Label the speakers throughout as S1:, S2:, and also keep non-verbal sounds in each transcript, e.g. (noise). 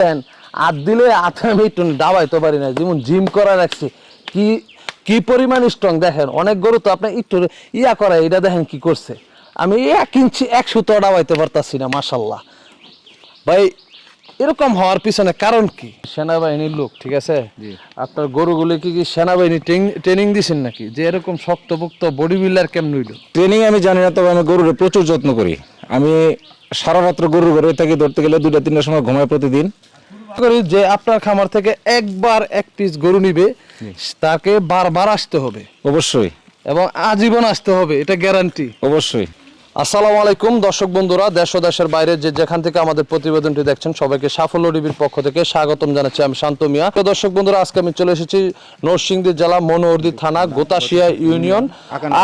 S1: দেন দিলে হাতে আমি একটু দাবাইতে পারি না যেমন জিম করা রাখছি। কি কি পরিমাণ স্ট্রং দেখেন অনেক গরু তো আপনি একটু ইয়া করে এটা দেখেন কি করছে। আমি এক ইঞ্চি এক সুতো ডাবাইতে পারতাছি না মাসাল্লাহ ভাই এরকম হওয়ার পিছনে কারণ কি? সেনাবাহিনীর লোক ঠিক আছে? আপনার গরুগুলি কি কি সেনাবাহিনী ট্রেনিং দিছেন নাকি? যে এরকম শক্ত শক্তপোক্ত বডি বিল্ডার কেমন হইল?
S2: ট্রেনিং আমি জানি না তবে আমি গরুর প্রচুর যত্ন করি। আমি সারা রাত্র গরুর ঘরে থাকি ধরতে গেলে দুটা তিনটার সময় ঘুমাই প্রতিদিন।
S1: করি যে আপনার খামার থেকে একবার এক পিস গরু নিবে তাকে বারবার আসতে হবে।
S2: অবশ্যই।
S1: এবং আজীবন আসতে হবে এটা গ্যারান্টি
S2: অবশ্যই।
S1: আসসালামু আলাইকুম দর্শক বন্ধুরা দেশ ও দেশের বাইরে যে যেখান থেকে আমাদের প্রতিবেদনটি দেখছেন সবাইকে সাফল্য টিভির পক্ষ থেকে স্বাগতম জানাচ্ছি আমি শান্ত মিয়া। তো দর্শক বন্ধুরা আজকে আমি চলে এসেছি নরসিংদী জেলা মনোহরদী থানা গোতাশিয়া ইউনিয়ন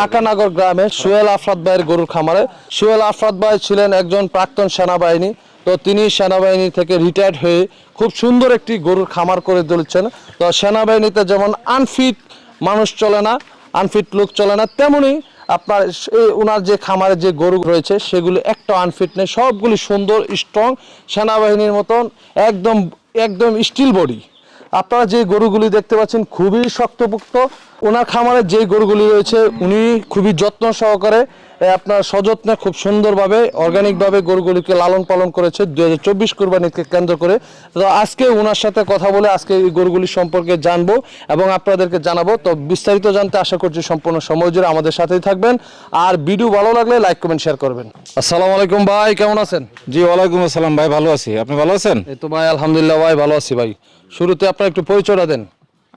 S1: আকানগর। গ্রামে সুয়েল আফরাদ ভাইয়ের গরুর খামারে। সুয়েল আফরাদ ভাই ছিলেন একজন প্রাক্তন সেনাবাহিনী তো তিনি সেনাবাহিনী থেকে রিটায়ার্ড হয়ে খুব সুন্দর একটি গরুর খামার করে তুলছেন। তো সেনাবাহিনীতে যেমন আনফিট মানুষ চলে না আনফিট লোক চলে না, তেমনি আপনার ওনার যে খামারে যে গরু রয়েছে, সেগুলি একটা আনফিট নেই, সবগুলি সুন্দর স্ট্রং সেনাবাহিনীর মতন, একদম একদম স্টিল বডি আপনারা যে গরুগুলি দেখতে পাচ্ছেন খুবই শক্তপোক্ত। ওনার খামারে যে গরুগুলি রয়েছে উনি খুবই যত্ন সহকারে আপনার সযত্নে খুব সুন্দরভাবে অর্গানিকভাবে গরুগুলিকে লালন পালন করেছে। দু হাজার চব্বিশ কোরবানিকে কেন্দ্র করে। তো আজকে ওনার সাথে কথা বলে আজকে এই গরুগুলি সম্পর্কে জানব এবং আপনাদেরকে জানাব। তো বিস্তারিত জানতে আশা করছি সম্পূর্ণ সময় জুড়ে আমাদের সাথেই থাকবেন। আর ভিডিও ভালো লাগলে লাইক কমেন্ট শেয়ার করবেন। আসসালামু আলাইকুম ভাই কেমন আছেন?
S2: জি ওয়ালাইকুম আসসালাম ভাই ভালো আছি। আপনি ভালো আছেন?
S1: এই তো ভাই আলহামদুলিল্লাহ ভাই ভালো আছি ভাই। শুরুতে আপনার একটু পরিচয়টা দেন।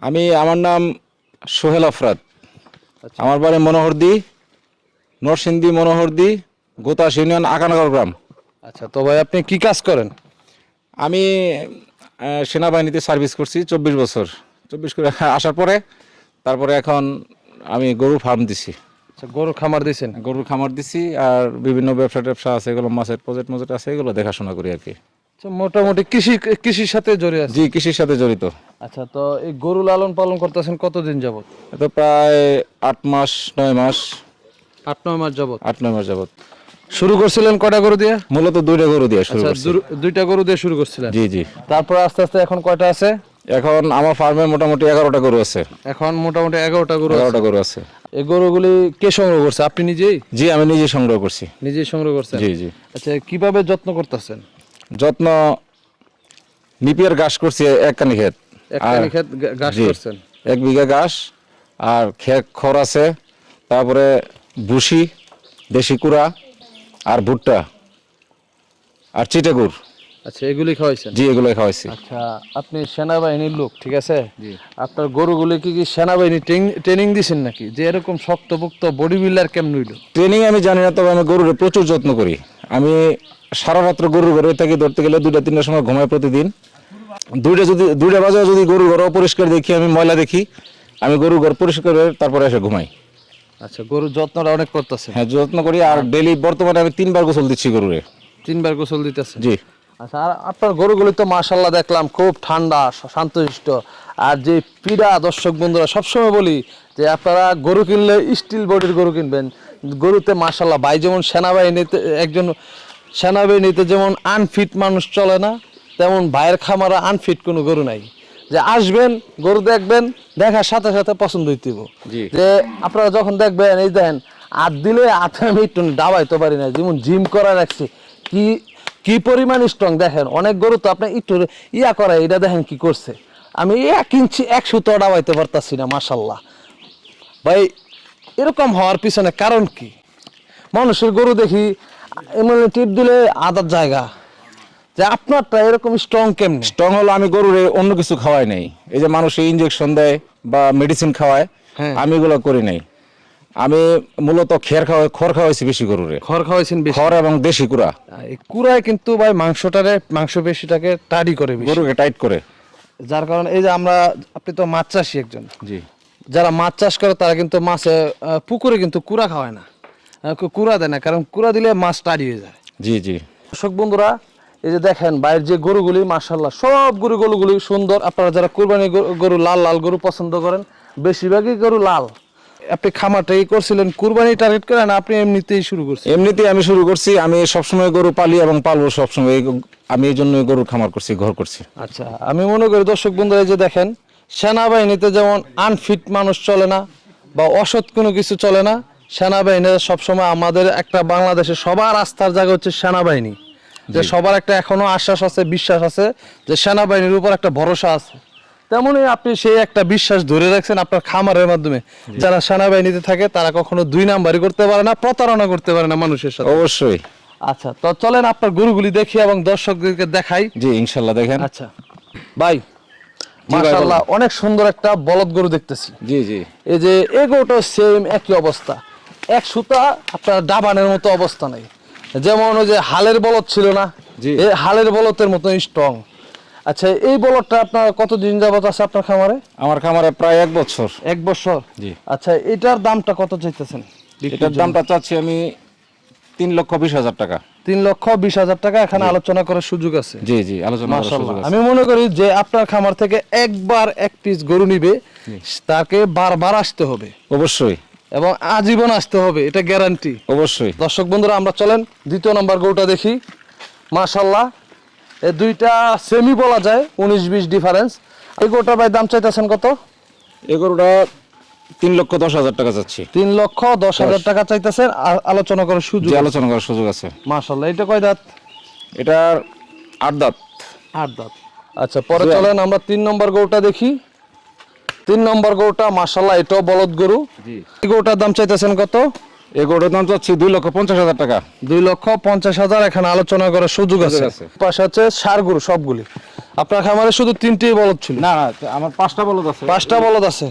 S2: আমি আমার নাম সোহেল আফরাদ আমার বাড়ি মনোহরদি নরসিংদী মনোহরদি গোতাস ইউনিয়ন আকানগর গ্রাম।
S1: আচ্ছা তো ভাই আপনি কি কাজ করেন?
S2: আমি সেনাবাহিনীতে সার্ভিস করছি চব্বিশ বছর। চব্বিশ করে (laughs) আসার পরে তারপরে এখন আমি গরুর ফার্ম দিছি।
S1: আচ্ছা গরু খামার দিয়েছেন
S2: গরুর খামার দিছি আর বিভিন্ন ব্যবসা ট্যাবসা আছে এগুলো মাছের প্রজেক্ট মজেট আছে এগুলো দেখাশোনা করি আর কি।
S1: আচ্ছা মোটামুটি কৃষি কৃষির সাথে আছে।
S2: জি কৃষির সাথে জড়িত।
S1: আচ্ছা তো এই গরু লালন পালন করতেছেন কতদিন যাবত
S2: তো প্রায় আট মাস নয় মাস।
S1: আট নয় মাস যাবত
S2: আট নয় মাস যাবত
S1: শুরু করছিলেন কয়টা গরু দিয়ে?
S2: মূলত দুইটা গরু দিয়ে শুরু
S1: আচ্ছা
S2: করছি।
S1: দু- দুইটা গরু দিয়ে শুরু করছিলেন?
S2: জি জি।
S1: তারপর আস্তে আস্তে এখন কয়টা আছে?
S2: এখন আমার ফার্মে মোটামুটি এগারোটা গরু আছে।
S1: এখন মোটামুটি এগারোটা গরু আছে।
S2: এগারোটা গরু আছে।
S1: এই গরুগুলি কে সংগ্রহ করছে? আপনি নিজেই?
S2: জি আমি নিজে সংগ্রহ করছি।
S1: নিজেই সংগ্রহ করছেন?
S2: জি জি।
S1: আচ্ছা কীভাবে যত্ন করতেছেন?
S2: যত্ন নিপিয়ার ঘাস করছি এক কানি ক্ষেত।
S1: একখানি ক্ষেত
S2: এক বিঘা ঘাস আর খেত খড় আছে তারপরে ভুসি দেশি কুড়া আর ভুট্টা আর চিটেগুড়।
S1: আচ্ছা এগুলি খাওয়াইছেন?
S2: জি এগুলো খাওয়াইছি।
S1: আচ্ছা আপনি সেনাবাহিনীর লোক ঠিক আছে? আপনার গরুগুলি কি কি সেনাবাহিনী ট্রেনিং দিছেন নাকি? যে এরকম শক্তপোক্ত বডি বিল্ডার কেমন হইল?
S2: ট্রেনিং আমি জানি না তবে আমি গরুর প্রচুর যত্ন করি। আমি সারা রাত্র গরুর ঘরে থাকি ধরতে গেলে দুইটা তিনটার সময় ঘুমাই প্রতিদিন। দুইটা যদি দুইটা বাজে যদি গরুর ঘর অপরিষ্কার দেখি আমি ময়লা দেখি আমি গরুর ঘর পরিষ্কার করে তারপরে এসে ঘুমাই।
S1: আচ্ছা গরুর যত্নটা অনেক করতেছেন?
S2: হ্যাঁ যত্ন করি আর ডেলি বর্তমানে আমি তিনবার গোসল দিচ্ছি গরুরে।
S1: তিনবার গোসল দিতেছে
S2: জি।
S1: আচ্ছা আর আপনার গরুগুলি তো মাশাল্লাহ দেখলাম খুব ঠান্ডা শান্তশিষ্ট। আর যে পীড়া দর্শক বন্ধুরা সবসময় বলি যে আপনারা গরু কিনলে স্টিল বডির গরু কিনবেন। গরুতে মাশাল্লাহ ভাই যেমন সেনাবাহিনীতে একজন সেনাবাহিনীতে যেমন আনফিট মানুষ চলে না তেমন ভাইয়ের খামারা আনফিট কোনো গরু নাই। যে আসবেন গরু দেখবেন দেখার সাথে সাথে পছন্দ হইতেব। যে আপনারা যখন দেখবেন এই দেখেন আর দিলে হাতে আমি একটু দাবাইতে পারি না যেমন জিম করা রাখছি কি কি পরিমাণ স্ট্রং দেখেন অনেক গরু তো আপনি একটু ইয়া করে এটা দেখেন কি করছে। আমি এক ইঞ্চি এক সুতো ডাবাইতে পারতাছি না মাসাল্লাহ ভাই এরকম হওয়ার পিছনে কারণ কি? মানুষের গরু দেখি এমন টিপ দিলে আদার জায়গা। যে আপনারটা এরকম স্ট্রং কেমনি?
S2: স্ট্রং হলো আমি গরুরে অন্য কিছু খাওয়াই নাই। এই যে মানুষ ইঞ্জেকশন দেয় বা মেডিসিন খাওয়ায়
S1: হ্যাঁ।
S2: আমি এগুলো করি নাই। আমি মূলত খের খাওয়াই খড় খাওয়াইছি বেশি গরুরে।
S1: খড় খাওয়াইছেন বেশি।
S2: খড় এবং দেশি কুড়া।
S1: এই কুড়ায় কিন্তু ভাই মাংসটারে মাংস পেশিটাকে টাডি করে
S2: গরুকে টাইট করে।
S1: যার কারণে এই যে আমরা আপনি তো মাছ চাষি একজন।
S2: জি।
S1: যারা মাছ চাষ করে তারা কিন্তু মাছে পুকুরে কিন্তু কুড়া খাওয়ায় না। কুড়া দেয় না কারণ কুড়া দিলে মাছ টাড়ি হয়ে যায়।
S2: জি জি।
S1: দর্শক বন্ধুরা এই যে দেখেন বাইরের যে গরুগুলি মার্শাল্লাহ সব গরু গরুগুলি সুন্দর। আপনারা যারা কুরবানি গরু- লাল লাল গরু পছন্দ করেন বেশিরভাগই গরু লাল। আপনি খামারটা এই করছিলেন কুরবানি টার্গেট করে না আপনি এমনিতেই শুরু করছেন?
S2: এমনিতেই আমি শুরু করছি। আমি সবসময় গরু পালি এবং পালবো সবসময়। এই আমি এই জন্য গরুর খামার করছি ঘর করছি।
S1: আচ্ছা আমি মনে করি দর্শক বন্ধুরা এই যে দেখেন সেনাবাহিনীতে যেমন আনফিট মানুষ চলে না বা অসৎ কোনো কিছু চলে না সেনাবাহিনীতে সবসময় আমাদের একটা বাংলাদেশে সবার আস্থার জায়গা হচ্ছে সেনাবাহিনী। যে সবার একটা এখনও আশ্বাস আছে বিশ্বাস আছে যে সেনাবাহিনীর উপর একটা ভরসা আছে। তেমনই আপনি সেই একটা বিশ্বাস ধরে রাখছেন আপনার খামারের মাধ্যমে। যারা সেনাবাহিনীতে থাকে তারা কখনো দুই নাম্বারই করতে পারে না প্রতারণা করতে পারে না মানুষের সাথে।
S2: অবশ্যই।
S1: আচ্ছা তো চলেন আপনার গরুগুলি দেখি এবং দর্শকদেরকে দেখাই।
S2: জি ইনশাল্লাহ দেখেন।
S1: আচ্ছা ভাই, মাশাআল্লাহ অনেক সুন্দর একটা বলদ গরু দেখতেছি।
S2: জি জি।
S1: এই যে এগোটা সেম একই অবস্থা। এক সুতা আপনার ডাবানের মতো অবস্থা নেই। যেমন ওই যে হালের বলদ ছিল না। এই হালের বলতের মতো স্ট্রং আচ্ছা এই বলদটা আপনার কতদিন যাবত আছে আপনার খামারে?
S2: আমার খামারে প্রায় এক বছর।
S1: এক বছর?
S2: জি।
S1: আচ্ছা এটার দামটা কত চাইতেছেন?
S2: এটার দামটা চাচ্ছি আমি তিন লক্ষ বিশ হাজার টাকা।
S1: তিন লক্ষ বিশ হাজার টাকা এখানে আলোচনা করার সুযোগ আছে।
S2: জি জি আলোচনা।
S1: আমি মনে করি যে আপনার খামার থেকে একবার এক পিস গরু নিবে তাকে বারবার আসতে হবে।
S2: অবশ্যই।
S1: এবং আজীবন আসতে হবে এটা গ্যারান্টি
S2: অবশ্যই।
S1: দর্শক বন্ধুরা আমরা চলেন দ্বিতীয় নম্বর গরুটা দেখি। মাশাল্লাহ এই দুইটা সেমি বলা যায় উনিশ বিশ ডিফারেন্স এই গরুটার ভাই দাম চাইতেছেন কত?
S2: এই গরুটা তিন লক্ষ দশ হাজার টাকা চাচ্ছি।
S1: তিন লক্ষ দশ হাজার টাকা চাইতেছেন আলোচনা করার সুযোগ
S2: আলোচনা করার সুযোগ আছে।
S1: মাশাল্লাহ এটা কয় দাঁত?
S2: এটার আট দাঁত।
S1: আট দাঁত। আচ্ছা পরে চলেন আমরা তিন নম্বর গরুটা দেখি। তিন নম্বর গরুটা মাশাল্লাহ এটাও বলদ গরু। এই গরুটার দাম চাইতেছেন কত?
S2: এই গরুটার দাম চাচ্ছি দুই লক্ষ পঞ্চাশ হাজার টাকা।
S1: দুই লক্ষ পঞ্চাশ হাজার এখানে আলোচনা করার সুযোগ আছে।
S2: আছে।
S1: পাশে হচ্ছে সার গরু সবগুলি। আপনার খামারে শুধু তিনটেই বলদ ছিল?
S2: না আমার পাঁচটা বলদ আছে।
S1: পাঁচটা বলদ আছে।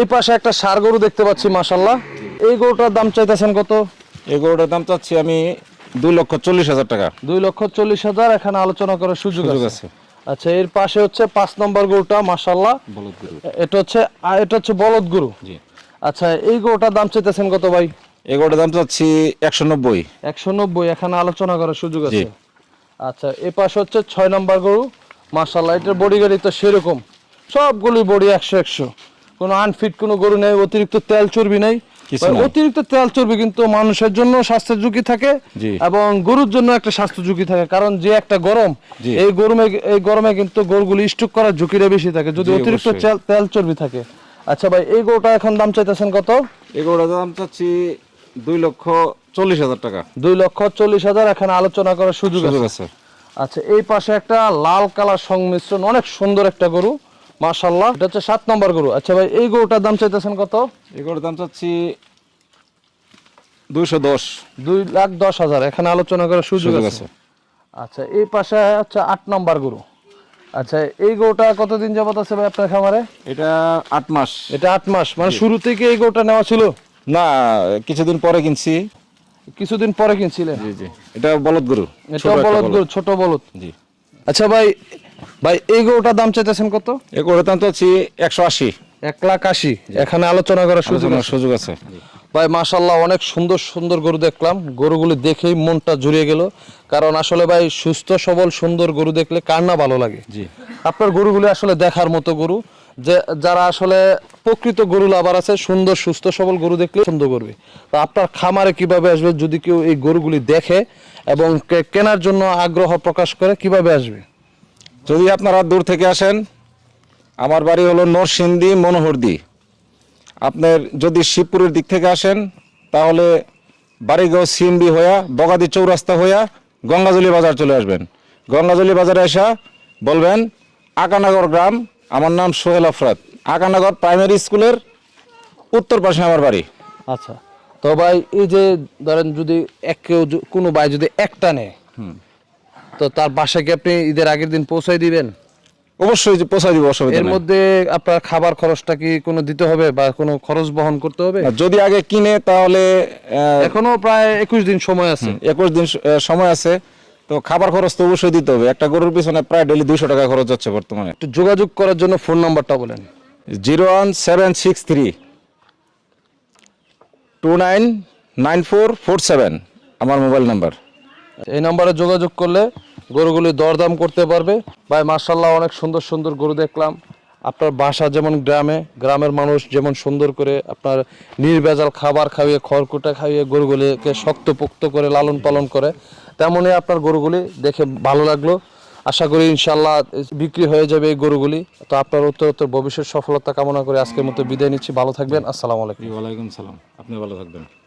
S1: এই পাশে একটা সার গরু দেখতে পাচ্ছি মাশাল্লাহ এই গরুটার দাম চাইতেছেন কত?
S2: এই গরুটার দাম চাচ্ছি আমি দুই লক্ষ চল্লিশ হাজার টাকা।
S1: দুই লক্ষ চল্লিশ হাজার এখানে আলোচনা করার সুযোগ আছে।
S2: আছে।
S1: আচ্ছা এর পাশে হচ্ছে পাঁচ নম্বর গরুটা মাশাল্লাহ এটা হচ্ছে এটা হচ্ছে বলদ গরু?
S2: জি।
S1: আচ্ছা এই গরুটার দাম চাইতেছেন কত ভাই?
S2: এই গরুটার দাম চাচ্ছি একশো নব্বই।
S1: একশো নব্বই এখানে আলোচনা করার সুযোগ আছে। আচ্ছা এ পাশে হচ্ছে ছয় নম্বর গরু মার্শাল্লাহ এটার বডি গাড়ি তো সেরকম। সবগুলি বডি একশো একশো। কোনো আনফিট কোনো গরু নেই অতিরিক্ত তেল চর্বি নাই। অতিরিক্ত তেল চর্বি কিন্তু মানুষের জন্য স্বাস্থ্যের ঝুঁকি থাকে এবং গরুর জন্য একটা স্বাস্থ্য ঝুঁকি থাকে কারণ যে একটা গরম এই গরমে এই গরমে কিন্তু গরুগুলি স্টক করার ঝুঁকিটা বেশি থাকে। যদি অতিরিক্ত তেল- চর্বি থাকে। আচ্ছা ভাই এই গরুটা এখন দাম চাইতেছেন কত?
S2: এই গরুটার দাম চাচ্ছি দুই লক্ষ চল্লিশ হাজার টাকা।
S1: দুই লক্ষ চল্লিশ হাজার এখানে আলোচনা করার সুযোগ
S2: সুযোগ
S1: আছে।
S2: আছে।
S1: আচ্ছা এই পাশে একটা লাল কালার সংমিশ্রণ অনেক সুন্দর একটা গরু। মাশাল্লাহ এটা হচ্ছে সাত নম্বর গরু। আচ্ছা ভাই এই গরুটার দাম চাইতেছেন কত?
S2: এই গরুর দাম চাচ্ছি দুইশো দশ।
S1: দুই লাখ দশ হাজার। এখানে আলোচনা করার সুযোগ আছে। আচ্ছা এই পাশে হচ্ছে আট নম্বর গরু। আচ্ছা এই গরুটা কতদিন যাবত আছে ভাই আপনার খামারে?
S2: এটা আট মাস।
S1: এটা আট মাস। মানে শুরু থেকে এই গরুটা নেওয়া ছিল?
S2: না কিছুদিন পরে কিনছি।
S1: কিছুদিন পরে কিনছিলেন?
S2: জি জি। এটা বলদ গরু। ছোট
S1: এটা বলদ গরু ছোট বলদ।
S2: জি।
S1: আচ্ছা ভাই ভাই এই গরুটার দাম চাইতেছেন কত?
S2: এই গরুর দাম চাচ্ছি একশো আশি।
S1: এক লাখ আশি। এখানে আলোচনা করার সুযোগ আছে?
S2: সুযোগ আছে।
S1: ভাই মাশাল্লাহ অনেক সুন্দর সুন্দর গরু দেখলাম। গরুগুলি দেখেই মনটা জুড়িয়ে গেল। কারণ আসলে ভাই সুস্থ সবল সুন্দর গরু দেখলে কার না ভালো লাগে?
S2: জি।
S1: আপনার গরুগুলি আসলে দেখার মতো গরু। যে যারা আসলে প্রকৃত গরু লাভার আছে সুন্দর সুস্থ সবল গরু দেখলে সুন্দর করবে। তো আপনার খামারে কীভাবে আসবে যদি কেউ এই গরুগুলি দেখে এবং কেনার জন্য আগ্রহ প্রকাশ করে কীভাবে আসবে?
S2: যদি আপনারা দূর থেকে আসেন আমার বাড়ি হলো নরসিংদী মনোহরদি। আপনার যদি শিবপুরের দিক থেকে আসেন তাহলে বাড়িগাঁও সিএমবি হইয়া বগাদি চৌরাস্তা হইয়া গঙ্গাজলি বাজার চলে আসবেন। গঙ্গাজলি বাজারে এসা বলবেন আকানগর গ্রাম আমার নাম সোহেল আফরাত। আকানগর প্রাইমারি স্কুলের উত্তর পাশে আমার বাড়ি।
S1: আচ্ছা। তো ভাই এই যে ধরেন যদি এক কেউ কোনো ভাই যদি একটা নেয় তো তার বাসায় কি আপনি ঈদের আগের দিন পৌঁছাই দিবেন?
S2: অবশ্যই যে পৌঁছায় দিব অসুবিধা
S1: এর মধ্যে আপনার খাবার খরচটা কি কোনো দিতে হবে বা কোনো খরচ বহন করতে হবে?
S2: যদি আগে কিনে তাহলে
S1: এখনও প্রায় একুশ দিন সময় আছে।
S2: একুশ দিন সময় আছে। তো খাবার খরচ তো অবশ্যই দিতে হবে। একটা গরুর পিছনে প্রায় ডেলি দুইশো টাকা খরচ হচ্ছে বর্তমানে।
S1: একটু যোগাযোগ করার জন্য ফোন নাম্বারটা বলেন।
S2: Zero one seven six three two nine nine four four seven আমার মোবাইল নাম্বার।
S1: এই নাম্বারে যোগাযোগ করলে গরুগুলি দরদাম করতে পারবে। ভাই মার্শাল্লাহ অনেক সুন্দর সুন্দর গরু দেখলাম। আপনার বাসা যেমন গ্রামে, গ্রামের মানুষ যেমন সুন্দর করে আপনার নির্ভেজাল খাবার খাইয়ে, খড়কুটা খাইয়ে গরুগুলিকে শক্তপোক্ত করে, লালন পালন করে তেমনই আপনার গরুগুলি দেখে ভালো লাগল। আশা করি ইনশাল্লাহ বিক্রি হয়ে যাবে এই গরুগুলি। তো আপনার উত্তর উত্তর, ভবিষ্যৎ সফলতা কামনা করে আজকের মতো বিদায় নিচ্ছি। ভালো থাকবেন। আসসালামু আলাইকুম।
S2: ওয়ালাইকুম সালাম। আপনি ভালো থাকবেন।